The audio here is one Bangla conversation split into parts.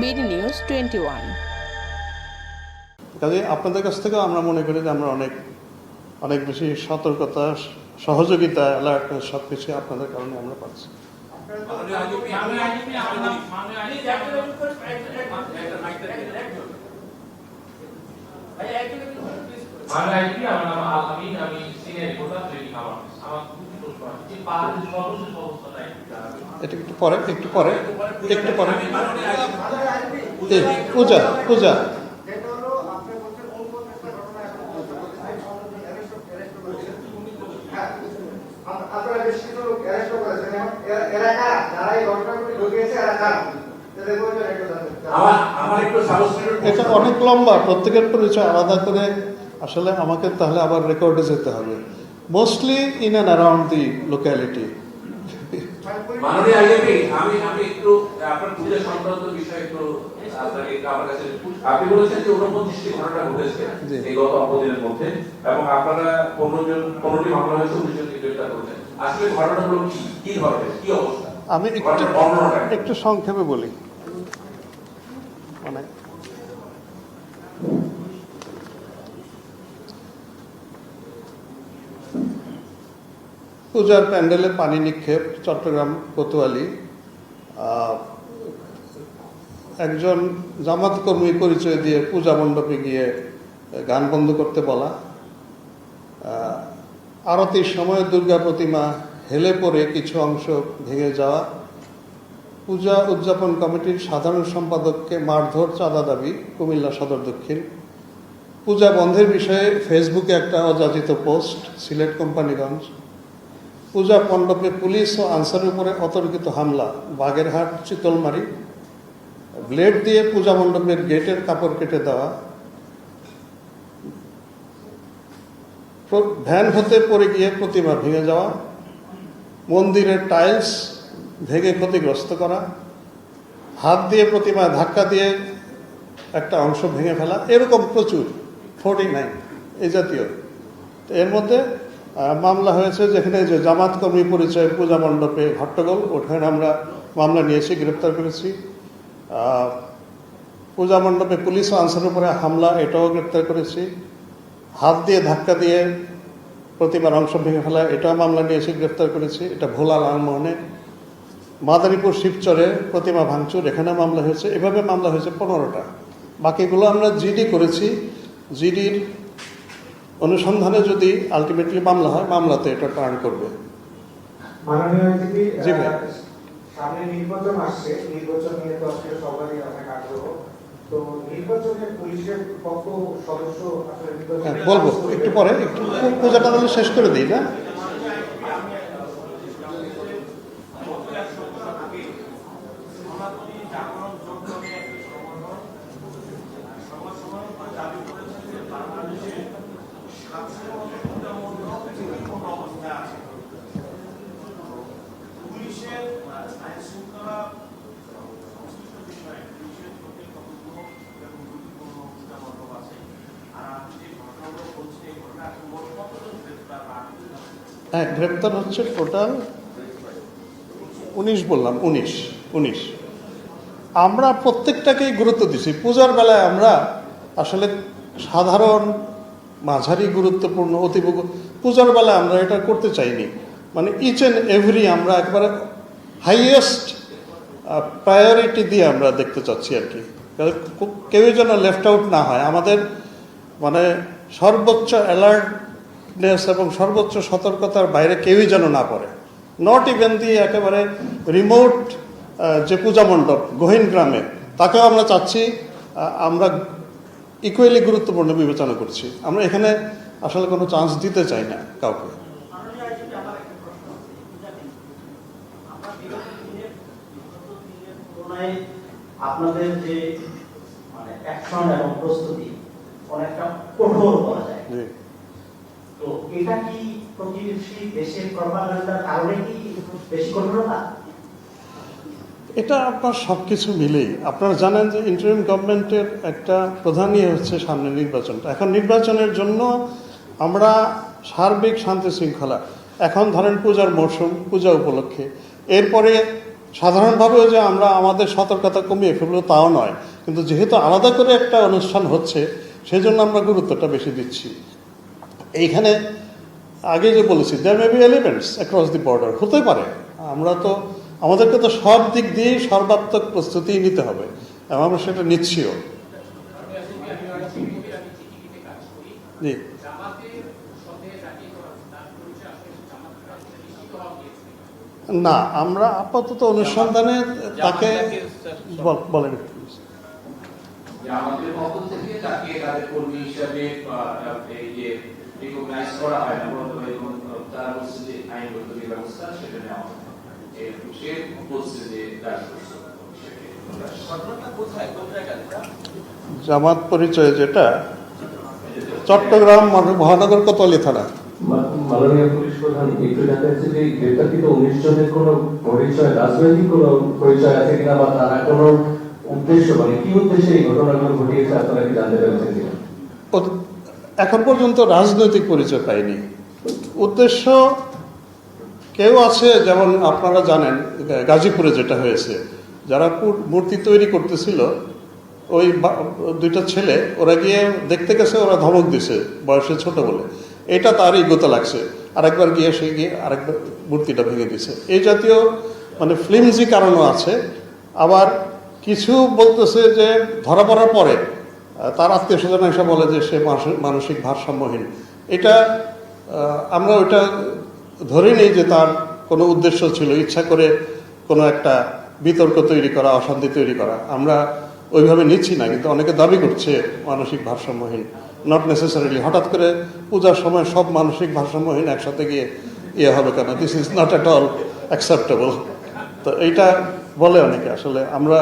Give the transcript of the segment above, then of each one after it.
বিডি নিউজ টোয়েন্টি ওয়ান কাজে আপনাদের কাছ থেকে আমরা মনে করি যে আমরা অনেক অনেক বেশি সতর্কতা সহযোগিতা অ্যালার্ট সব কিছু আপনাদের কারণে আমরা পাচ্ছি আমার নাম আমিন আমি সিনিয়র রিপোর্টার ট্রেনিং আমার আমার দুটি প্রশ্ন আছে যে পাহাড়ের সর্বশেষ এটা একটু পরে একটু পরে একটু পরে। পূজা পূজা। এটা অনেক লম্বা প্রত্যেকের পরিচয় আলাদা করে। আসলে আমাকে তাহলে আবার রেকর্ডে যেতে হবে। Mostly in and around the locality মাননীয় আইএপি আমি আমি একটু আপনার পূজা সংক্রান্ত বিষয় একটু আপনাকে আমার কাছে আপনি বলেছেন যে উনপঞ্চাশটি ঘটনা ঘটেছে এই গত অল্পদিনের মধ্যে এবং আপনারা পনেরো জন পনেরোটি মামলা হয়েছে উনিশ জনকে গ্রেপ্তার করেছেন। আসলে ঘটনাগুলো কি? কি ধরনের? কি অবস্থা? আমি একটু? একটু সংক্ষেপে বলি মানে পূজার প্যান্ডেলে পানি নিক্ষেপ, চট্টগ্রাম কোতোয়ালি। একজন জামাত কর্মী পরিচয় দিয়ে পূজা মণ্ডপে গিয়ে গান বন্ধ করতে বলা। আরতির সময় দুর্গা প্রতিমা হেলে পড়ে কিছু অংশ ভেঙে যাওয়া। পূজা উদযাপন কমিটির সাধারণ সম্পাদককে মারধর চাঁদা দাবি, কুমিল্লা সদর দক্ষিণ। পূজা বন্ধের বিষয়ে ফেসবুকে একটা অযাচিত পোস্ট, সিলেট কোম্পানিগঞ্জ। পূজা মণ্ডপে পুলিশ ও আনসারের উপরে অতর্কিত হামলা, বাগেরহাট, চিতলমারি। ব্লেড দিয়ে পূজা মণ্ডপের গেটের কাপড় কেটে দেওয়া। ভ্যান হতে পড়ে গিয়ে প্রতিমা ভেঙে যাওয়া। মন্দিরের টাইলস ভেঙে ক্ষতিগ্রস্ত করা। হাত দিয়ে প্রতিমা ধাক্কা দিয়ে একটা অংশ ভেঙে ফেলা। এরকম প্রচুর ফোর্টি নাইন এই জাতীয়। তো এর মধ্যে মামলা হয়েছে যেখানে যে জামাত কর্মী পরিচয় পূজা মণ্ডপে হট্টগোল ওখানে আমরা মামলা নিয়েছি, গ্রেপ্তার করেছি। পূজা মণ্ডপে পুলিশ আনসারের উপরে হামলা, এটাও গ্রেপ্তার করেছি। হাত দিয়ে ধাক্কা দিয়ে প্রতিমার অংশ ভেঙে ফেলা, এটাও মামলা নিয়েছি, গ্রেপ্তার করেছি। এটা ভোলা লালমোহনে। মাদারীপুর শিবচরে প্রতিমা ভাঙচুর, এখানে মামলা হয়েছে। এভাবে মামলা হয়েছে পনেরোটা। বাকিগুলো আমরা জিডি করেছি। জিডির অনুসন্ধানে যদি আলটিমেটলি মামলা হয় মামলাতে এটা টার্ন করবে। জি ভাই। সামনে নির্বাচন আসছে। নির্বাচন নিয়ে তো আসলে সবারই অনেক আগ্রহ। হ্যাঁ বলব একটু পরে একটু পূজাটা তাহলে শেষ করে দিই না পুলিশের আইন শৃঙ্খলা সংশ্লিষ্ট বিষয়ে পুলিশের চোখে কতগুলো এবং ঝুঁকিপূর্ণ অবস্থা মতো আছে আর আপনি যে ঘটনাগুলো বলছেন এই ঘটনা এখন মোট কতজন গ্রেপ্তার বা আটক আছে? হ্যাঁ গ্রেপ্তার হচ্ছে টোটাল উনিশ বললাম, উনিশ উনিশ। আমরা প্রত্যেকটাকেই গুরুত্ব দিছি। পূজার বেলায় আমরা আসলে সাধারণ মাঝারি গুরুত্বপূর্ণ অতি পূজার বেলায় আমরা এটা করতে চাইনি। মানে ইচ অ্যান্ড এভরি আমরা একবারে হাইয়েস্ট প্রায়োরিটি দিয়ে আমরা দেখতে চাচ্ছি আর কি। কেউ যেন লেফট আউট না হয়। আমাদের মানে সর্বোচ্চ অ্যালার্টনেস এবং সর্বোচ্চ সতর্কতার বাইরে কেউই যেন না পড়ে। নট ইভেন দিয়ে একেবারে রিমোট যে পূজা মণ্ডপ গহীন গ্রামে তাকেও আমরা চাচ্ছি আমরা ইকুয়ালি গুরুত্বপূর্ণ বিবেচনা করছি। আমরা এখানে আসলে কোনো চান্স দিতে চাই না কাউকে। আপনাদের যে মানে অ্যাকশন এবং প্রস্তুতি অনেকটা কঠোর বলা যায়। তো এটা কি প্রতিবেশী দেশের প্রপাগান্ডার কারণে কি বেশি কঠোরতা? এটা আপনার সব কিছু মিলেই। আপনারা জানেন যে ইন্টারিম গভর্নমেন্টের একটা প্রধান ইয়ে হচ্ছে সামনে নির্বাচনটা। এখন নির্বাচনের জন্য আমরা সার্বিক শান্তি শৃঙ্খলা। এখন ধরেন পূজার মরশুম, পূজা উপলক্ষে। এরপরে সাধারণভাবে যে আমরা আমাদের সতর্কতা কমিয়ে ফেলব তাও নয়। কিন্তু যেহেতু আলাদা করে একটা অনুষ্ঠান হচ্ছে সেই জন্য আমরা গুরুত্বটা বেশি দিচ্ছি। এইখানে আগে যে বলেছি there may be elements across the border হতে পারে। আমরা তো, আমাদেরকে তো সব দিক দিয়েই সর্বাত্মক প্রস্তুতি নিতে হবে, এবং আমরা সেটা নিচ্ছিও। জি। না, আমরা আপাতত অনুসন্ধানে তাকে বলেন আমাদের পক্ষ থেকে তাকে তাদের কর্মী হিসাবে রিকগনাইজ করা হয় না তারা বলছে যে আইনগত যে ব্যবস্থা সেটা নেওয়া হবে এ- সে বলছে যে জামাত পরিচয় যেটা চট্টগ্রাম মহানগর কোতোয়ালি থানা। মাননীয় পুলিশ প্রধান একটু জানতে চাচ্ছি যে গ্রেপ্তারকৃত উনিশ জনের কোনো পরিচয় রাজনৈতিক কোনো পরিচয় আছে কিনা বা তারা কোনো উদ্দেশ্য মানে কি উদ্দেশ্যে এই ঘটনাগুলো ঘটিয়েছে আপনারা কি জানতে পেরেছেন কিনা? ও- এখন পর্যন্ত রাজনৈতিক পরিচয় পায়নি উদ্দেশ্য কেউ আছে, যেমন আপনারা জানেন, গাজীপুরে যেটা হয়েছে, যারা মূর্তি তৈরি করতেছিল, ওই দুইটা ছেলে, ওরা গিয়ে দেখতে গেছে, ওরা ধমক দিছে, বয়সে ছোট বলে। এটা তার ইগোতে লাগছে। আরেকবার গিয়ে সে গিয়ে আরেকবার মূর্তিটা ভেঙে দিছে। এই জাতীয় মানে ফ্লিমজি কারণও আছে। আবার কিছু বলতেছে যে, ধরা পড়ার পরে তার আত্মীয় স্বজন এসে বলে যে সে মানসিক- ভারসাম্যহীন। এটা আমরা ওইটা ধরে নিই যে তার কোনো উদ্দেশ্য ছিল। ইচ্ছা করে কোনো একটা বিতর্ক তৈরি করা, অশান্তি তৈরি করা। আমরা ওইভাবে নিচ্ছি না, কিন্তু অনেকে দাবি করছে মানসিক ভারসাম্যহীন। নট নেসেসারিলি হঠাৎ করে পূজার সময় সব মানসিক ভারসাম্যহীন একসাথে গিয়ে ইয়ে হবে কেন? This is not at all acceptable তো এইটা বলে অনেকে আসলে আমরা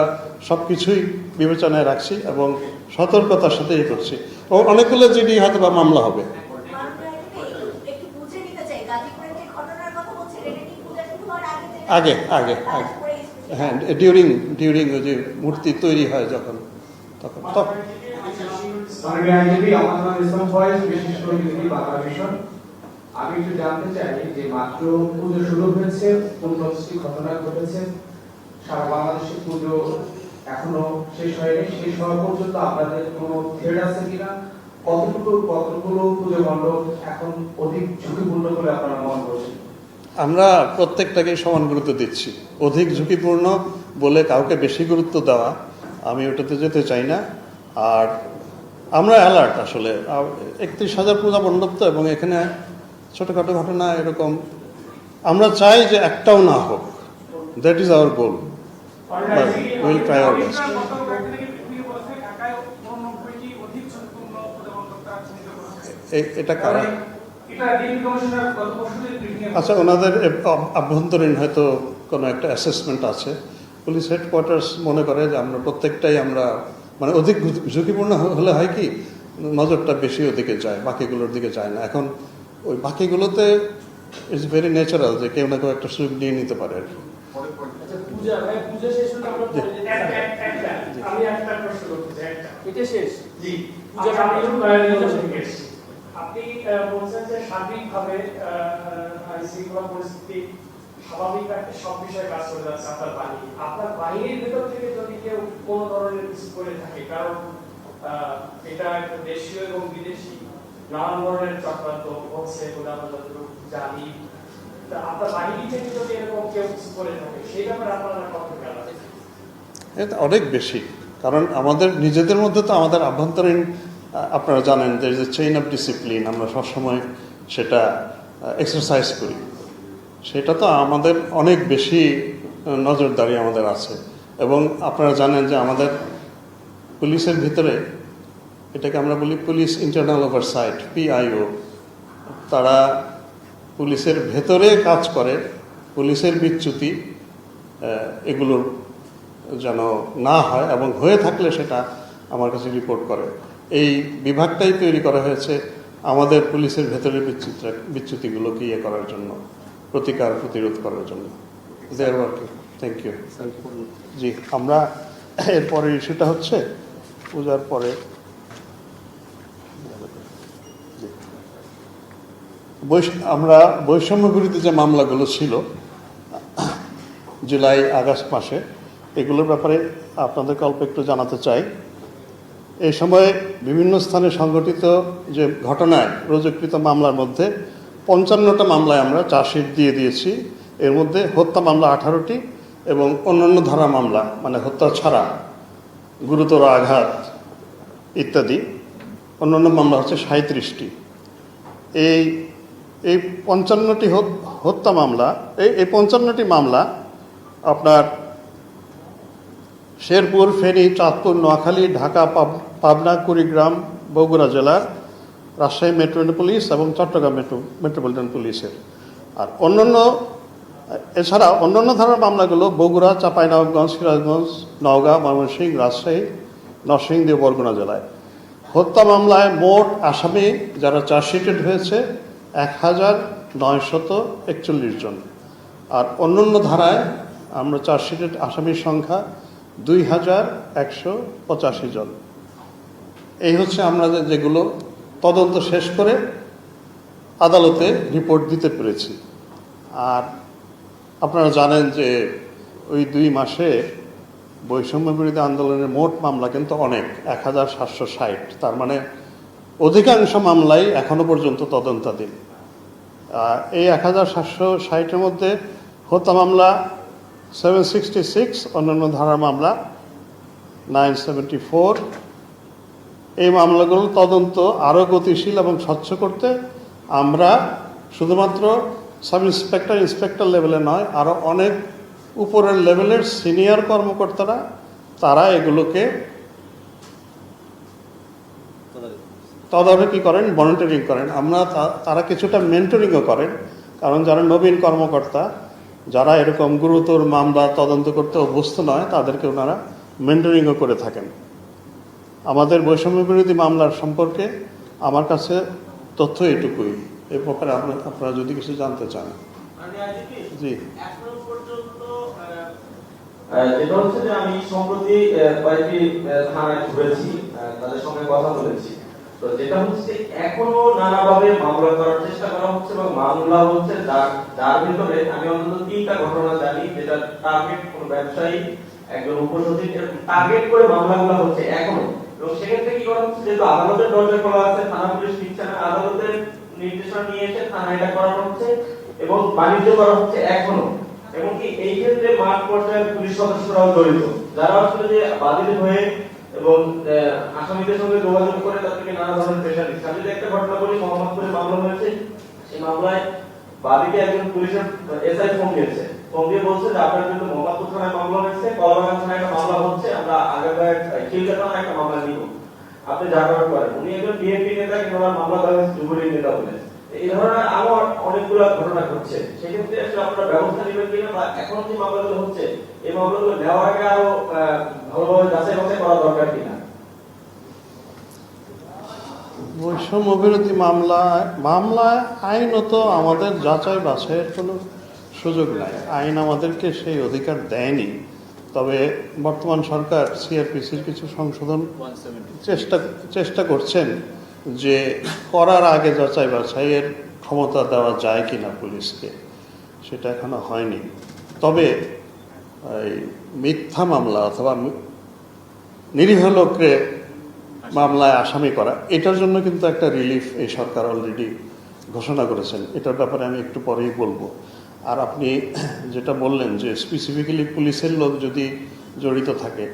সব কিছুই বিবেচনায় রাখছি এবং সতর্কতার সাথে ইয়ে করছি। ও অনেকগুলো জিডি হয়তো বা মামলা হবে। আগে আগে, আগে? হ্যাঁ ডিউরিং ডিউরিং ওই যে মূর্তি তৈরি হয় যখন তখন তখন। আমি একটু জানতে চাই যে মাত্র পুজো শুরু হয়েছে পূর্ণশ্রী ঘটনা ঘটেছে। সারা বাংলাদেশে পুজো এখনও শেষ হয়নি। শেষ হওয়া পর্যন্ত আপনাদের কোনো থ্রেড আছে কিনা? কতটুকু কতগুলো পুজো মণ্ডপ এখন অধিক ঝুঁকিপূর্ণ বলে আপনারা মনে করছেন? আমরা প্রত্যেকটাকেই সমান গুরুত্ব দিচ্ছি। অধিক ঝুঁকিপূর্ণ বলে কাউকে বেশি গুরুত্ব দেওয়া আমি ওটাতে যেতে চাই না। আর আমরা অ্যালার্ট আসলে। একত্রিশ হাজার পূজা মণ্ডপ তো, এবং এখানে ছোটোখাটো ঘটনা এরকম। আমরা চাই যে একটাও না হোক। That is our goal will try our best এটা কারা? আচ্ছা ওনাদের আভ্যন্তরীণ হয়তো কোনো একটা অ্যাসেসমেন্ট আছে। পুলিশ হেডকোয়ার্টার্স মনে করে যে আমরা প্রত্যেকটাই আমরা মানে অধিক ঝুঁকিপূর্ণ হলে হয় কি নজরটা বেশি ওদিকে যায় বাকিগুলোর দিকে যায় না। এখন ওই বাকিগুলোতে ইটস ভেরি ন্যাচারাল যে কেউ না কেউ একটা সুযোগ নিয়ে নিতে পারে আর কি। পূজা ভাই পূজা শেষ হলে আমরা আমি একটা প্রশ্ন করতে চাই একটা। এটা শেষ। জি। পূজা শেষ। আপনি বলছেন যে সার্বিকভাবে শৃঙ্খলা পরিস্থিতি স্বাভাবিক রাখতে সব বিষয়ে কাজ করে যাচ্ছে আপনার বাহিনী আপনার বাহিনীর ভেতর থেকে যদি কেউ কোনো ধরনের কিছু করে থাকে কারণ এটা একটা দেশীয় এবং বিদেশি নানান ধরনের চক্রান্ত হচ্ছে বলে আমরা যতটুকু জানি এটা অনেক বেশি, কারণ আমাদের, নিজেদের মধ্যে তো আমাদের আভ্যন্তরীণ আপনারা জানেন যে চেইন অফ ডিসিপ্লিন আমরা সবসময় সেটা এক্সারসাইজ করি। সেটা তো আমাদের অনেক বেশি নজরদারি আমাদের আছে। এবং আপনারা জানেন যে আমাদের পুলিশের ভিতরে, এটাকে আমরা বলি পুলিশ ইন্টারনাল ওভারসাইট পিআইও তারা পুলিশের ভেতরে কাজ করে পুলিশের বিচ্যুতি আহ, এগুলোর যেন না হয় এবং হয়ে থাকলে সেটা আমার কাছে রিপোর্ট করে। এই বিভাগটাই তৈরি করা হয়েছে আমাদের পুলিশের ভেতরে বিচ্যুতি বিচ্যুতিগুলোকে ইয়ে করার জন্য প্রতিকার প্রতিরোধ করার জন্য। They're working thank you ji আমরা এরপরে ইস্যুটা হচ্ছে পূজার পরে জি। বৈষ- আমরা বৈষম্য যে মামলাগুলো ছিল, জুলাই আগস্ট মাসে, এগুলোর ব্যাপারে আপনাদেরকে অল্প একটু জানাতে চাই। এ সময়ে বিভিন্ন স্থানে সংঘটিত যে ঘটনায় রুজুকৃত মামলার মধ্যে পঞ্চান্নটা মামলায় আমরা চার্জশিট দিয়ে দিয়েছি। এর মধ্যে হত্যা মামলা আঠারোটি এবং অন্যান্য ধারা মামলা মানে হত্যা ছাড়া, গুরুতর আঘাত ইত্যাদি। অন্যান্য মামলা হচ্ছে সাঁত্রিশটি এই এই পঞ্চান্নটি হত- হত্যা মামলা, এই এই পঞ্চান্নটি মামলা আপনার শেরপুর, ফেনী, চাঁদপুর, নোয়াখালী, ঢাকা, পাব- পাবনা, কুড়িগ্রাম, বগুড়া জেলার রাজশাহী মেট্রোপলিটন পুলিশ এবং চট্টগ্রাম মেট্রো, মেট্রোপলিটন পুলিশের। আর অন্যান্য এছাড়া অন্যান্য ধরনের মামলাগুলো বগুড়া, চাঁপাইনবাবগঞ্জ, সিরাজগঞ্জ, নওগাঁ, ময়মনসিংহ, রাজশাহী, নরসিংদী বরগুনা জেলায়। হত্যা মামলায় মোট আসামি যারা চার্জশিটেড হয়েছে এক হাজার নয়শত একচল্লিশ জন। আর অন্যান্য ধারায় আমরা চার্জশিটেড আসামির সংখ্যা দুই হাজার একশো পঁচাশি জন। এই হচ্ছে আমরা যেগুলো তদন্ত শেষ করে আদালতে রিপোর্ট দিতে পেরেছি। আর আপনারা জানেন যে ওই দুই মাসে বৈষম্য বিরোধী আন্দোলনের মোট মামলা কিন্তু অনেক, এক হাজার সাতশো ষাট। তার মানে অধিকাংশ মামলাই এখনও পর্যন্ত তদন্তাধীন। এই এক হাজার সাতশো ষাটের মধ্যে হত্যা মামলা সেভেন সিক্সটি সিক্স, অন্যান্য ধারার মামলা নাইন সেভেন্টি ফোর। এই মামলাগুলো তদন্ত আরও গতিশীল এবং স্বচ্ছ করতে আমরা শুধুমাত্র সাব ইন্সপেক্টর ইন্সপেক্টর লেভেলে নয়, আরও অনেক উপরের লেভেলের সিনিয়র কর্মকর্তারা, তারা এগুলোকে তদারকি করেন মনিটরিং করেন। আমরা তারা কিছুটা মেন্টরিংও করেন কারণ যারা নবীন কর্মকর্তা যারা এরকম গুরুতর মামলা তদন্ত করতে অভ্যস্ত নয় তাদেরকে ওনারা মেন্টরিংও করে থাকেন। আমাদের বৈষম্য বিরোধী মামলার সম্পর্কে আমার কাছে তথ্য এটুকুই। এ ব্যাপারে আপনার আপনারা যদি কিছু জানতে চান। জি। আহ, যেটা হচ্ছে যে আমি সম্প্রতি কয়েকটি থানায় ঘুরেছি তাদের সঙ্গে কথা বলেছি। তো যেটা হচ্ছে, এখনও নানাভাবে মামলা করার চেষ্টা করা হচ্ছে এবং মামলা হচ্ছে যার ভিতরে আমি অন্তত তিনটা ঘটনা জানি, যেটা টার্গেট কোন ব্যবসায়ী, একজন উপসচিব টার্গেট করে মামলাগুলো হচ্ছে এখনও। এবং সেক্ষেত্রে কি করা হচ্ছে, যেহেতু আদালতের দরজা খোলা আছে, থানা পুলিশ নিচ্ছে না, আদালতের নির্দেশনা নিয়ে এসে থানায় এটা করানো হচ্ছে এবং বাণিজ্য করা হচ্ছে এখনও। এবং কি, এই ক্ষেত্রে মাঠ পর্যায়ের পুলিশ সদস্যরাও জড়িত। যারা আসলে যে বাদীর হয়ে এবং আসামিদের সঙ্গে যোগাযোগ করে তাদেরকে নানা ধরনের প্রেশার দিচ্ছে আমি যদি একটা ঘটনা বলি মোহাম্মদপুরে মামলা হয়েছে। সেই মামলায় বাদীকে একজন পুলিশের এসআই ফোন দিয়েছে। ফোন দিয়ে বলছে যে, আপনার কিন্তু মোহাম্মদপুর থানায় মামলা হয়েছে, কলাবাগান থানায় একটা মামলা হচ্ছে, আমরা আগামী খিলকা থানায় একটা মামলা নিব। আপনি যা করেন। উনি একজন বিএনপি নেতা কিন্তু মামলা দেওয়া যুবলীগ নেতা বলে এই ধরনের আমার অনেকগুলো ঘটনা ঘটছে। সেক্ষেত্রে আসলে আপনারা ব্যবস্থা নেবেন কিনা বা এখন যে মামলাগুলো হচ্ছে এই মামলাগুলো নেওয়ার আগে আরও ভালোভাবে যাচাই বাছাই করা দরকার কিনা? বৈষম্য বিরোধী মামলা মামলায় আইনত আমাদের যাচাই বাছাইয়ের কোনো সুযোগ নাই। আইন আমাদেরকে সেই অধিকার দেয়নি। তবে বর্তমান সরকার সিআরপিসির কিছু সংশোধন চেষ্টা চেষ্টা করছেন। যে করার আগে যাচাই বাছাইয়ের ক্ষমতা দেওয়া যায় কি না পুলিশকে, সেটা এখনও হয়নি। তবে এই মিথ্যা মামলা অথবা নিরীহ লোককে মামলায় আসামি করা, এটার জন্য কিন্তু একটা রিলিফ এই সরকার অলরেডি ঘোষণা করেছেন। এটার ব্যাপারে আমি একটু পরেই বলব। আর আপনি যেটা বললেন যে স্পেসিফিক্যালি পুলিশের লোক যদি জড়িত থাকে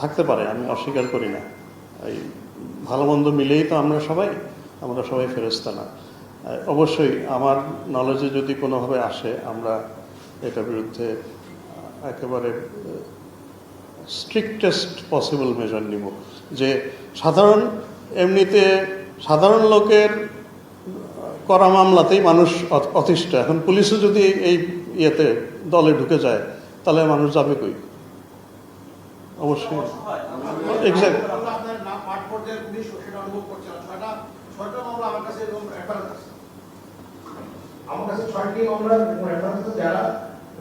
থাকতে পারে, আমি অস্বীকার করি না। এই ভালো মন্দ মিলেই তো আমরা সবাই আমরা সবাই ফেরস্তা না। অবশ্যই আমার নলেজে যদি কোনোভাবে আসে, আমরা এটার বিরুদ্ধে একেবারে স্ট্রিক্টেস্ট পসিবল মেজার নিব। যে সাধারণ, এমনিতে সাধারণ লোকের করা মামলাতেই মানুষ অতিষ্ঠ। এখন পুলিশও যদি এই ইয়েতে দলে ঢুকে যায়, তাহলে মানুষ যাবে কই? অবশ্যই। আমার কাছে ছয়টি মামলা রেফারেন্স আছে যারা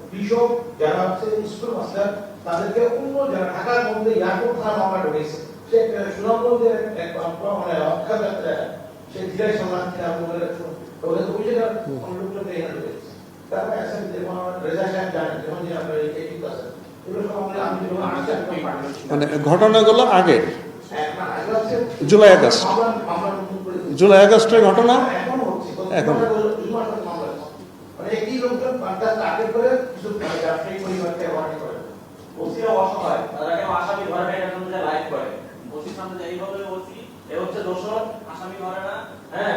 কৃষক যারা হচ্ছে স্কুল মাস্টার তাদেরকে অন্য যারা ঢাকার মধ্যে এয়ারপোর্ট থানা মামলা ঢুকেছে সে সুনামগঞ্জের এক মানে অখ্যাত একটা সে ধীরে সমাজ থেকে আমাদের ওদের অভিযোগের লোকজন এখানে ঢুকেছে তারপরে আছেন যেমন রেজা সাহেব জানেন যেমন যে আপনার এই কিন্তু আছেন মানে ঘটনাগুলো আগে। July August. জুলাই আগস্টের ঘটনা এখন। অসহায়। হ্যাঁ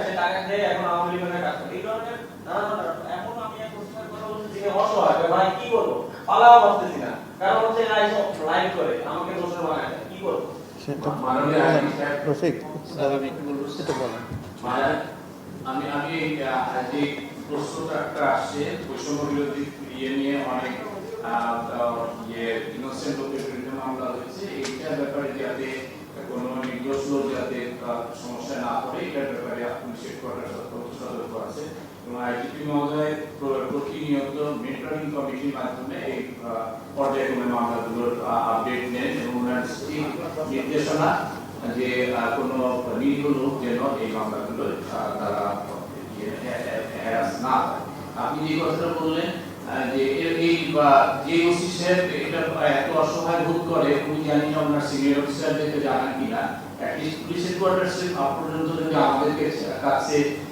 ভাই, কি করব পালাও পারতেছি না। কারণ হচ্ছে লাইভ করে আমাকে দোষর বানায় কি করব সেটা মাননীয় আইনজীবী সাহেব, রফিক স্বাভাবিক বলব। এটা বলেন। মানে আমি আমি যে প্রশ্নটা একটা আসছে বৈষম্য বিরোধী ইয়ে নিয়ে অনেক আহ, আহ, ইয়ে ইনোসেন্ট লোকের বিরুদ্ধে মামলা হয়েছে। এইটার ব্যাপারে যাতে কোনো নির্দোষ লোক যাতে সমস্যা না পড়ে এটার ব্যাপারে পুলিশের করার সতর্ক আছে এই পর্যায়ক্রমে মামলাগুলোর আপডেট যে কোনো নিরীহ বা, যে ওসি এটা এত অসহায় বোধ করে, উনি জানি না ওনার সিনিয়র কিনা। অ্যাটলিস্ট পুলিশ হেডকোয়ার্টার্সে পর্যন্ত যদি আমাদেরকে কাছে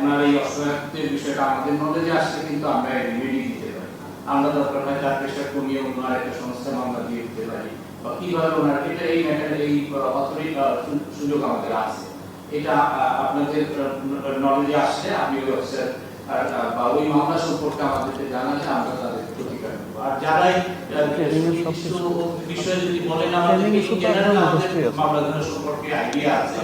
ওনার এই অসহায়ত্বের বিষয়টা আমাদের নলেজে আসছে কিন্তু আমরা রেমেডি দিতে পারি। আমরা দরকার হয় তার প্রেশার কমিয়ে অন্য আরেকটা সংস্থা মামলা দিয়ে দিতে পারি। বা কীভাবে ওনার এটা এই ম্যাটার এই অথরিটি সুযোগ আমাদের আছে। এটা আপনাদের নলেজে আসছে আমি ওই অফিসার বা ওই মামলা সম্পর্কে আমাদেরকে জানালে আমরা তাদের প্রতিকার আর যারাই আহ, যদি বলেন আমাদেরকে জেনারেল আমাদের মামলাগুলো সম্পর্কে আইডিয়া আছে।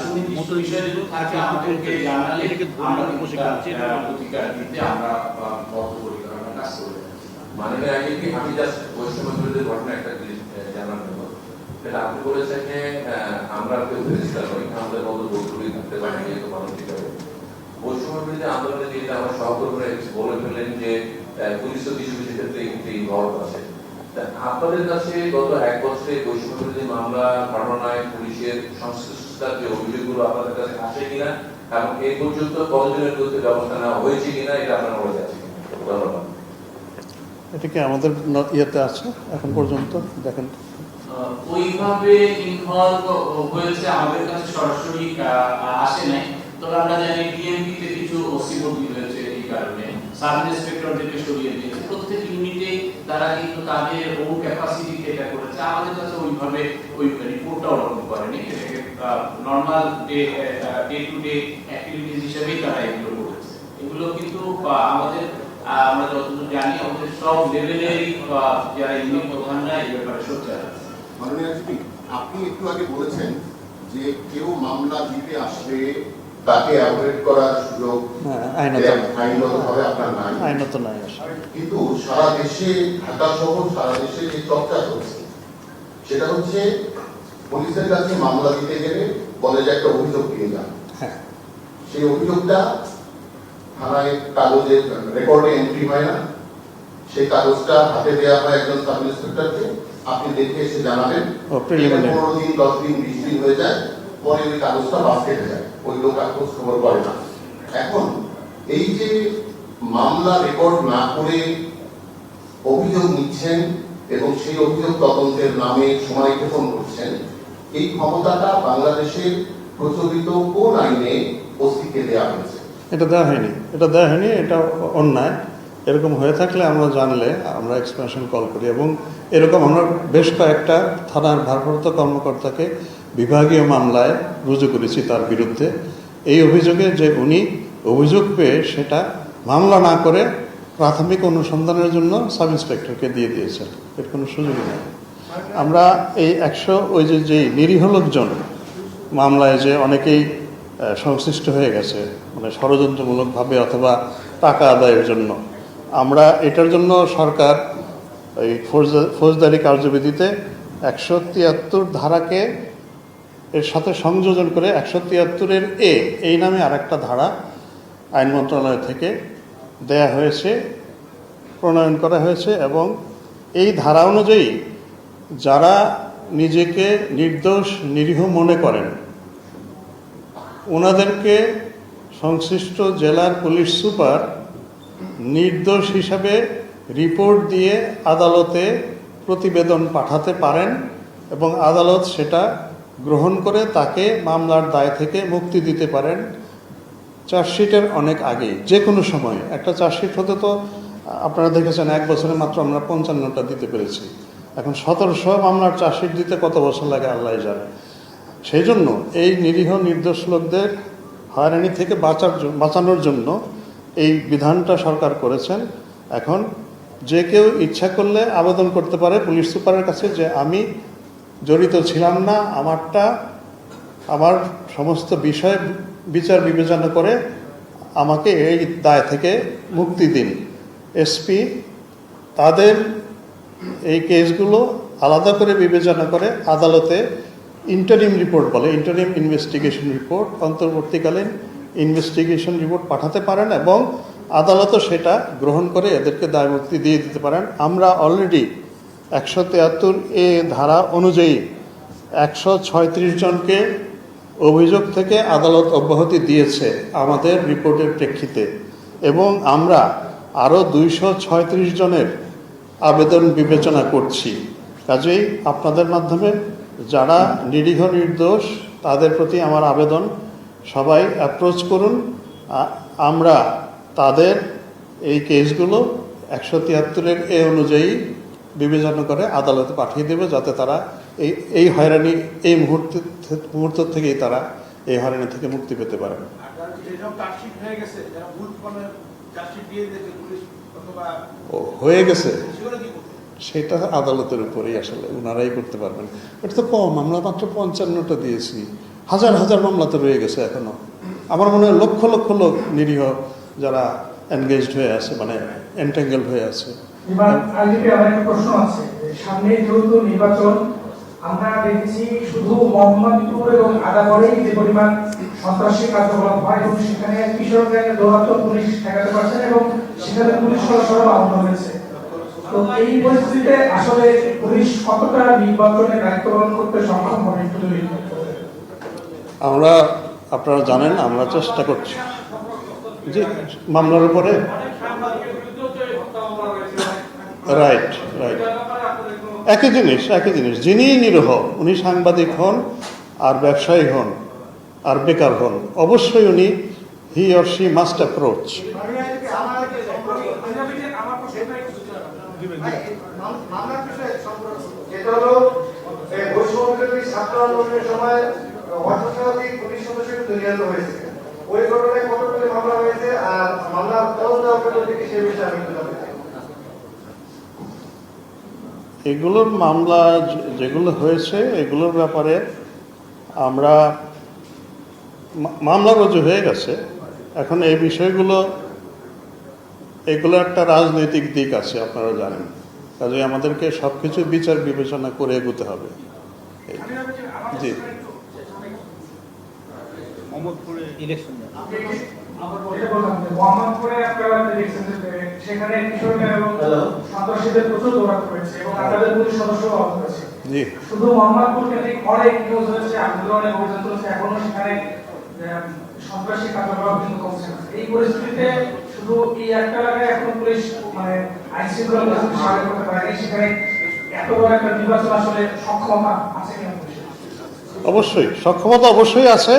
সুনির্দিষ্ট বিষয় যদি থাকে আমাদেরকে জানালে আমরা কিন্তু প্রতিকার দিতে আমরা বদ্ধপরিকর কাজ করে যাচ্ছি। মাননীয় আইনজীবী আমি জাস্ট বৈষম্য ঘটনা একটা আপনি বলেছেন যে আহ, আমরা কেউ ফেরেছিলাম নই আমাদের মতো বন্ধুগুলি থাকতে পারি। যেহেতু মানসিক বৈষম্য বিরোধী আন্দোলনে যেটা আমার সহকর্মীরা বলে ফেললেন যে কিছু কিছু ক্ষেত্রে একটু ইনভলভ আছে। আপনাদের কাছে গত এক বছরে বৈষম্য বিরোধী মামলা ঘটনায় পুলিশের সংশ্লিষ্টতার যে অভিযোগগুলো আপনাদের কাছে আসে কিনা এবং এই পর্যন্ত কতজনের বিরুদ্ধে ব্যবস্থা নেওয়া হয়েছে কিনা এটা আপনার আছে কিনা? ধন্যবাদ। এটা কি আমাদের ইয়েতে আছে? এখন পর্যন্ত দেখেন। আহ, ওইভাবে ইনভলভ হয়েছে আমাদের কাছে সরাসরি আসে নাই। তবে আমরা জানি ডিএমপি তে কিছু বদলি হয়েছে এই কারণে। সাব ইন্সপেক্টরদেরকে সরিয়ে দিয়েছে। প্রত্যেক ইউনিটে তারা কিন্তু তাদের ওন ক্যাপাসিটিতে এটা করেছে। আমাদের কাছে ওইভাবে ওই রিপোর্টটা ওরকম করেনি। এটাকে normal day day to day activities হিসেবেই তারা এগুলো করেছে। এগুলো কিন্তু আমাদের আমরা যতদূর জানি, আমাদের সব লেভেলেরই যারা ইউনিট প্রধানরা এই ব্যাপারে সোচ্চার আছে। আপনি একটু আগে বলেছেন যে কেউ মামলা দিতে আসলে তাকে অ্যাভয়েড করার সুযোগ হ্যাঁ। আপনার নাই। আইনত নাই কিন্তু সারা দেশে ঢাকা সহ সারা দেশে যে চর্চা চলছে সেটা হচ্ছে পুলিশের কাছে মামলা দিতে গেলে বলে যে একটা অভিযোগ দিয়ে যান। হ্যাঁ। সেই অভিযোগটা থানায় কাগজে রেকর্ডে এন্ট্রি হয় না। সেই কাগজটা হাতে দেওয়া হয় একজন সাব ইন্সপেক্টরকে আপনি দেখে এসে জানাবেন। পনেরো দিন দশ দিন বিশ দিন হয়ে যায়। পরে ওই কাগজটা বাদ কেটে যায়, ওই লোক আর খোঁজ খবর করে না। এখন এই যে মামলা রেকর্ড না করে অভিযোগ নিচ্ছেন এবং সেই অভিযোগ তদন্তের নামে সময় ক্ষেপণ করছেন, এই ক্ষমতাটা বাংলাদেশের প্রচলিত কোন আইনে ওসিকে দেওয়া হয়েছে? এটা দেওয়া হয়নি। এটা দেওয়া হয়নি, এটা অন্যায়। এরকম হয়ে থাকলে আমরা জানলে, আমরা এক্সপ্রেশন কল করি। এবং এরকম আমরা বেশ কয়েকটা থানার ভারপ্রাপ্ত কর্মকর্তাকে বিভাগীয় মামলায় রুজু করেছি তার বিরুদ্ধে। এই অভিযোগে যে উনি অভিযোগ পেয়ে সেটা মামলা না করে প্রাথমিক অনুসন্ধানের জন্য সাব ইন্সপেক্টরকে দিয়ে দিয়েছেন। এর কোনো সুযোগই নেই। আমরা এই একশো, ওই যে যেই নিরীহ লোকজন মামলায় যে অনেকেই সংশ্লিষ্ট হয়ে গেছে মানে ষড়যন্ত্রমূলকভাবে অথবা টাকা আদায়ের জন্য। আমরা এটার জন্য সরকার এই ফৌজদা- ফৌজদারি কার্যবিধিতে একশো তিয়াত্তর ধারাকে এর সাথে সংযোজন করে একশো তিয়াত্তরের এ, এই নামে আরেকটা ধারা আইন মন্ত্রণালয় থেকে দেয়া হয়েছে, প্রণয়ন করা হয়েছে এবং এই ধারা অনুযায়ী যারা নিজেকে নির্দোষ, নিরীহ মনে করেন ওনাদেরকে সংশ্লিষ্ট জেলার পুলিশ সুপার নির্দোষ হিসাবে রিপোর্ট দিয়ে আদালতে প্রতিবেদন পাঠাতে পারেন এবং আদালত সেটা গ্রহণ করে তাকে মামলার দায় থেকে মুক্তি দিতে পারেন চার্জশিটের অনেক আগে যে কোনো সময়। একটা চার্জশিট হতে তো, আপনারা দেখেছেন এক বছরে মাত্র আমরা পঞ্চান্নটা দিতে পেরেছি। এখন সতেরোশো মামলার চার্জশিট দিতে কত বছর লাগে আল্লাহ জানে। সেই জন্য এই নিরীহ নির্দোষ লোকদের হয়রানি থেকে বাঁচার বাঁচানোর জন্য এই বিধানটা সরকার করেছেন। এখন যে কেউ ইচ্ছা করলে আবেদন করতে পারে পুলিশ সুপারের কাছে যে আমি জড়িত ছিলাম না, আমারটা, আমার সমস্ত বিষয় বিচার বিবেচনা করে আমাকে এই দায় থেকে মুক্তি দিন। এসপি তাদের এই কেসগুলো আলাদা করে বিবেচনা করে আদালতে ইন্টারিম রিপোর্ট বলে, ইন্টারিম ইনভেস্টিগেশন রিপোর্ট, অন্তর্বর্তীকালীন ইনভেস্টিগেশন রিপোর্ট পাঠাতে পারেন এবং আদালতও সেটা গ্রহণ করে এদেরকে দায়মুক্তি দিয়ে দিতে পারেন। আমরা অলরেডি একশো তিয়াত্তর এ ধারা অনুযায়ী একশো ছয়ত্রিশ জনকে অভিযোগ থেকে আদালত অব্যাহতি দিয়েছে আমাদের রিপোর্টের প্রেক্ষিতে এবং আমরা আরও দুইশো ছয়ত্রিশ জনের আবেদন বিবেচনা করছি। কাজেই আপনাদের মাধ্যমে যারা নিরীহ নির্দোষ, তাদের প্রতি আমার আবেদন সবাই অ্যাপ্রোচ করুন। আমরা তাদের এই কেসগুলো একশো তিয়াত্তরের এ অনুযায়ী বিবেচনা করে আদালতে পাঠিয়ে দেবে যাতে তারা এই এই হয়রানি, এই মুহূর্তে, মুহূর্ত থেকেই তারা এই হয়রানি থেকে মুক্তি পেতে পারে। হয়ে গেছে। সেটা আদালতের উপরেই আসলে ওনারাই করতে পারবেন। এটা তো কম, আমরা মাত্র পঞ্চান্নটা দিয়েছি। হাজার হাজার মামলা তো রয়ে গেছে এখনও। আমার মনে হয় লক্ষ লক্ষ লোক নিরীহ যারা এনগেজড হয়ে আছে মানে এন্টেঙ্গেল হয়ে আছে। এবার আইজিপি আমার একটা প্রশ্ন আছে। সামনে যেহেতু নির্বাচন, আমরা দেখেছি শুধু মোহাম্মদপুর এবং আদাবরেই যে পরিমাণ সন্ত্রাসী কার্যকলাপ হয় এবং সেখানে গ্যাংয়ের দৌরাত্ম পুলিশ ঠেকাতে পারছেন এবং সেখানে পুলিশ সরাসরি আহত হয়েছে। তো এই পরিস্থিতিতে আসলে পুলিশ কতটা নির্বাচনে দায়িত্ব পালন করতে সক্ষম হবে একটু আমরা, আপনারা জানেন, আমরা চেষ্টা করছি। যে মামলার উপরে? রাইট রাইট একই জিনিস একই জিনিস। যিনি নিরহ, উনি সাংবাদিক হন, আর ব্যবসায়ী হন, আর বেকার হন। অবশ্যই উনি he or she must approach ওই ঘটনায় কতগুলি মামলা হয়েছে আর মামলার তদন্ত অগ্রগতি কি সে বিষয়ে আমি একটু জানতে চাই এগুলোর মামলা যেগুলো হয়েছে, এগুলোর ব্যাপারে আমরা মামলা রুজু হয়ে গেছে। এখন এই বিষয়গুলো, এগুলো একটা রাজনৈতিক দিক আছে, আপনারা জানেন। কাজে আমাদেরকে সব কিছু বিচার বিবেচনা করে এগোতে হবে। জি। যে মোহাম্মদপুরে আপনারা দেখছেন যে সেখানে কিশোর এবং সন্ত্রাসীদের প্রচুর দৌরাত্ম হয়েছে এবং আপনাদের পুলিশ সদস্য আহত হয়েছে। শুধু মোহাম্মদপুর কেন্দ্রিক অনেক নিউজ হয়েছে আন্দোলনের অভিযান চলছে এখনও সেখানে সন্ত্রাসী কার্যকলাপ কিন্তু কমছে না। এই পরিস্থিতিতে শুধু এই একটা এলাকায় এখন পুলিশ মানে আইন শৃঙ্খলা পরিস্থিতি স্বাভাবিক করতে পারেনি সেখানে এত বড় একটা নির্বাচন আসলে সক্ষমতা আছে কিনা অবশ্যই সক্ষমতা অবশ্যই আছে।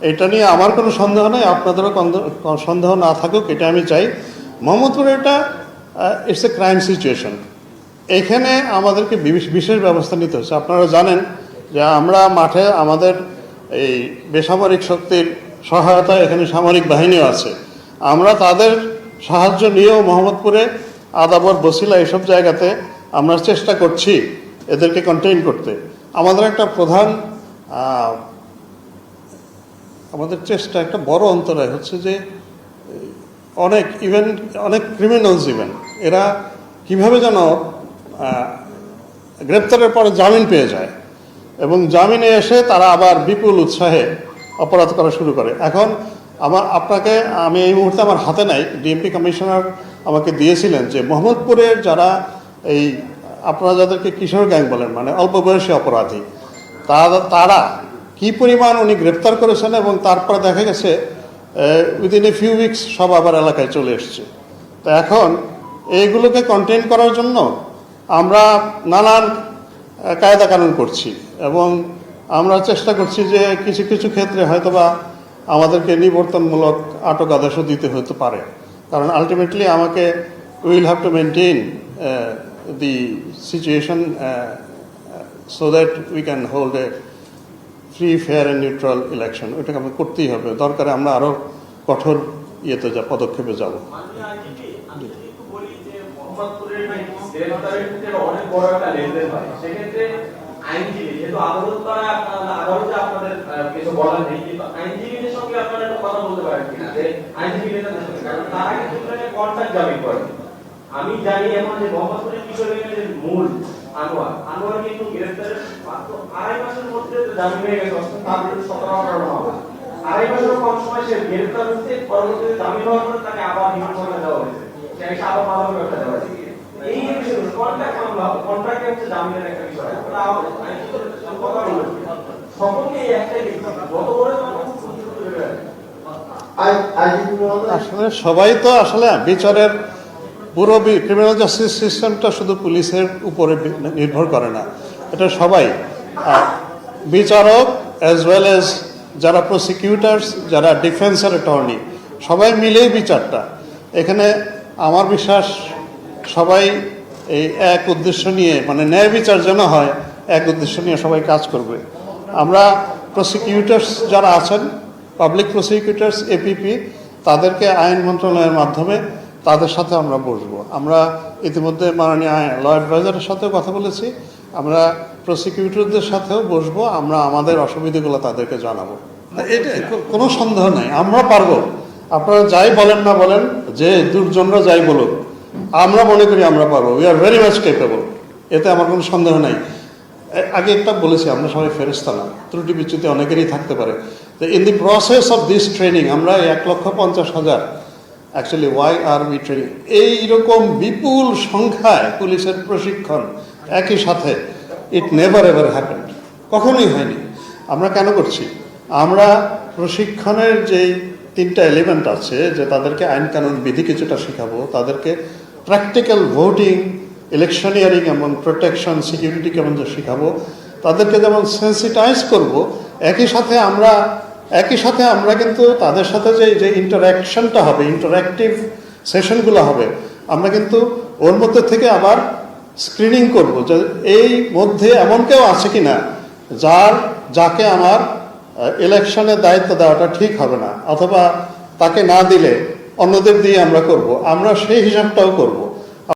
এটা নিয়ে আমার কোনো সন্দেহ নেই, আপনাদেরও সন্দেহ না থাকুক, এটা আমি চাই। মোহাম্মদপুরে এটা ইটস এ ক্রাইম সিচুয়েশন এখানে আমাদেরকে বিশেষ- ব্যবস্থা নিতে হচ্ছে। আপনারা জানেন যে আমরা মাঠে আমাদের এই বেসামরিক শক্তির সহায়তা, এখানে সামরিক বাহিনীও আছে। আমরা তাদের সাহায্য নিয়েও মোহাম্মদপুরে আদাবর, বসিলা এসব জায়গাতে আমরা চেষ্টা করছি এদেরকে কন্টেইন করতে। আমাদের একটা প্রধান আমাদের চেষ্টা, একটা বড় অন্তরায় হচ্ছে যে, অনেক ইভেন অনেক ক্রিমিনালস ইভেন এরা কীভাবে যেন গ্রেপ্তারের পরে জামিন পেয়ে যায় এবং জামিনে এসে তারা আবার বিপুল উৎসাহে অপরাধ করা শুরু করে। এখন আমার, আপনাকে, আমি এই মুহূর্তে আমার হাতে নাই ডিএমপি কমিশনার আমাকে দিয়েছিলেন যে, মোহাম্মদপুরের যারা এই, আপনারা যাদেরকে কিশোর গ্যাং বলেন মানে অল্প বয়সী অপরাধী তারা কি পরিমাণ উনি গ্রেপ্তার করেছেন এবং তারপরে দেখা গেছে উইদিন এ ফিউ উইকস সব আবার এলাকায় চলে এসছে। তো এখন এইগুলোকে কন্টেন করার জন্য আমরা নানান কায়দা কানুন করছি এবং আমরা চেষ্টা করছি যে কিছু কিছু ক্ষেত্রে হয়তোবা আমাদেরকে নিবর্তনমূলক আটক আদেশও দিতে হতে পারে। কারণ আলটিমেটলি আমাকে will have to maintain the situation so that we can hold a free fair and neutral election ওইটাকে আমাকে করতেই হবে। দরকারে আমরা আরও কঠোর ইয়েতে যা, পদক্ষেপে যাব। আমি জানি এখন যে মোহাম্মদপুরের কিশোরের মূল আনোয়ার। আনোয়ার কিন্তু গ্রেফতারের মাত্র আড়াই মাসের মধ্যে জামিন হয়ে গেছে? অথচ তার বিরুদ্ধে সতেরো আঠারো মামলা আড়াই মাসের কম সময় সে গ্রেফতার হচ্ছে পরবর্তীতে জামিন হওয়ার পরে তাকে আবার দেওয়া হয়েছে। সে আবার দেওয়া হয়েছে। এই যে বিষয়গুলো কন্ট্রাক্ট মামলা কন্ট্রাক্ট হচ্ছে জামিনের একটা বিষয়। কথা সকলকে একটাই ভেবে রাখে। আসলে সবাই তো আসলে বিচারের পুরো ক্রিমিনাল জাস্টিস সিস্টেমটা শুধু পুলিশের উপরে নির্ভর করে না। এটা সবাই। বিচারক অ্যাজ ওয়েল এজ যারা প্রসিকিউটার্স যারা ডিফেন্সের অ্যাটর্নি সবাই মিলেই বিচারটা। এখানে আমার বিশ্বাস, সবাই এই এক উদ্দেশ্য নিয়ে মানে ন্যায় বিচার যেন হয়, এক উদ্দেশ্য নিয়ে সবাই কাজ করবে। আমরা প্রসিকিউটার্স যারা আছেন পাবলিক প্রসিকিউটার্স এপিপি তাদেরকে আইন মন্ত্রণালয়ের মাধ্যমে তাদের সাথে আমরা বসবো। আমরা ইতিমধ্যে মাননীয় ল অ্যাডভাইজারের সাথেও কথা বলেছি। আমরা প্রসিকিউটরদের সাথেও বসবো। আমরা আমাদের অসুবিধাগুলো তাদেরকে জানাব। এটা কোনো সন্দেহ নাই। আমরা পারব। আপনারা যাই বলেন না বলেন যে দুর্জনরা যাই বলুক আমরা মনে করি আমরা পারব। We are very much capable এতে আমার কোনো সন্দেহ নাই। আগে একটা বলেছি আমরা সবাই ফেরস্তা না। ত্রুটি বিচ্যুতি অনেকেরই থাকতে পারে। তো in the process of this training আমরা এক লক্ষ পঞ্চাশ হাজার অ্যাকচুয়ালি ওয়াই আর বি ট্রেনিং এইরকম বিপুল সংখ্যায় পুলিশের প্রশিক্ষণ একই সাথে ইট নেভার এভার হ্যাপেন কখনোই হয়নি। আমরা কেন করছি? আমরা প্রশিক্ষণের যেই তিনটা এলিমেন্ট আছে, যে তাদেরকে আইন কানুন বিধি কিছুটা শেখাবো, তাদেরকে প্র্যাকটিক্যাল ভোটিং ইলেকশনিয়ারিং এবং প্রোটেকশন সিকিউরিটি কেমন যে শেখাবো, তাদেরকে যেমন সেন্সিটাইজ করব, একই সাথে আমরা একই সাথে আমরা কিন্তু তাদের সাথে যে যে ইন্টারাকশনটা হবে ইন্টারাক্টিভ সেশনগুলো হবে, আমরা কিন্তু ওর মধ্যে থেকে আবার স্ক্রিনিং করব যে, এই মধ্যে এমন কেউ আছে কি না যার, যাকে আমার ইলেকশনের দায়িত্ব দেওয়াটা ঠিক হবে না, অথবা তাকে না দিলে অন্যদের দিয়ে আমরা করব, আমরা সেই হিসাবটাও করব।